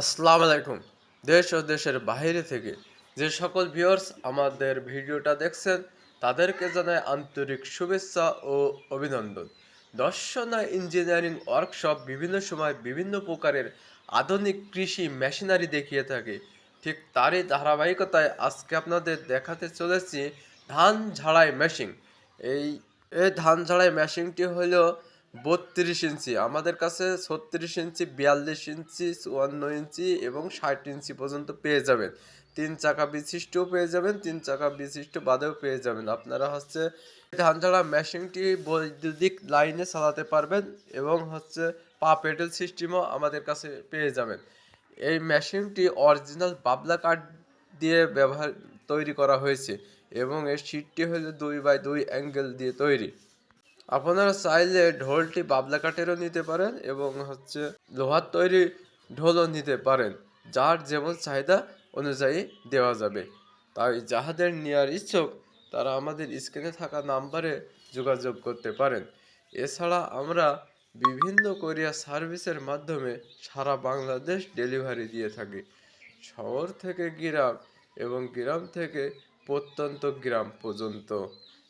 আসসালামু আলাইকুম। দেশ ও দেশের বাইরে থেকে যে সকল ভিউয়ার্স আমাদের ভিডিওটা দেখছেন, তাদেরকে জানাই আন্তরিক শুভেচ্ছা ও অভিনন্দন। দর্শনা ইঞ্জিনিয়ারিং ওয়ার্কশপ বিভিন্ন সময় বিভিন্ন প্রকারের আধুনিক কৃষি মেশিনারি দেখিয়ে থাকে। ঠিক তারই ধারাবাহিকতায় আজকে আপনাদের দেখাতে চলেছি ধান ঝাড়াই মেশিন এই এই ধান ঝাড়াই মেশিনটি হলো বত্রিশ ইঞ্চি। আমাদের কাছে ছত্রিশ ইঞ্চি, বিয়াল্লিশ ইঞ্চি, চুয়ান্ন ইঞ্চি এবং ষাট ইঞ্চি পর্যন্ত পেয়ে যাবেন। তিন চাকা বিশিষ্টও পেয়ে যাবেন, তিন চাকা বিশিষ্ট বাদেও পেয়ে যাবেন। আপনারা হচ্ছে ধান ঝাড়া মেশিনটি বৈদ্যুতিক লাইনে চালাতে পারবেন এবং হচ্ছে পা পেডেল সিস্টেমও আমাদের কাছে পেয়ে যাবেন। এই মেশিনটি অরিজিনাল বাবলা কাঠ দিয়ে ব্যবহার, তৈরি করা হয়েছে এবং এর সিটটি হলো দুই বাই দুই অ্যাঙ্গেল দিয়ে তৈরি। আপনারা চাইলে ঢোলটি বাবলা কাঠেরও নিতে পারেন এবং হচ্ছে লোহার তৈরি ঢোলও নিতে পারেন। যার যেমন চাহিদা অনুযায়ী দেওয়া যাবে। তাই যাহাদের নেওয়ার ইচ্ছুক, তারা আমাদের স্ক্রিনে থাকা নাম্বারে যোগাযোগ করতে পারেন। এছাড়া আমরা বিভিন্ন কোরিয়া সার্ভিসের মাধ্যমে সারা বাংলাদেশ ডেলিভারি দিয়ে থাকি। শহর থেকে গ্রাম এবং গ্রাম থেকে প্রত্যন্ত গ্রাম পর্যন্ত।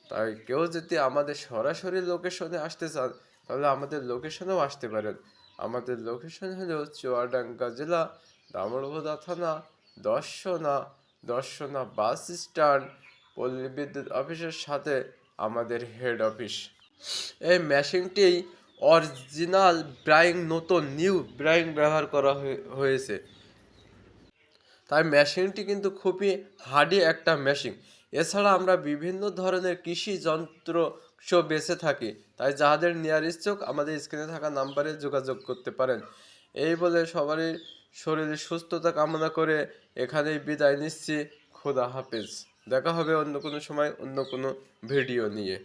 তাই কেউ যদি আমাদের সরাসরি লোকেশনে আসতে চান, তাহলে আমাদের লোকেশনেও আসতে পারেন। আমাদের লোকেশন হলো চুয়াডাঙ্গা জেলা দামোড়বোদা থানা, দর্শনা দর্শনা বাস স্ট্যান্ড, পল্লী বিদ্যুৎ অফিসের সাথে আমাদের হেড অফিস এই মেশিনটি অরিজিনাল ব্রাইং নতুন নিউ ব্রাইং ব্যবহার করা হয়ে- হয়েছে। তাই মেশিনটি কিন্তু খুবই হার্ডি একটা মেশিন এছাড়া আমরা বিভিন্ন ধরনের কৃষি যন্ত্র সব বেঁচে থাকি। তাই যাহাদের নেওয়ার ইচ্ছুক আমাদের স্ক্রিনে থাকা নাম্বারে যোগাযোগ করতে পারেন। এই বলে সবারই শরীরে সুস্থতা কামনা করে এখানেই বিদায় নিচ্ছি। খোদা হাফেজ। দেখা হবে অন্য কোনো সময়, অন্য কোনো ভিডিও নিয়ে।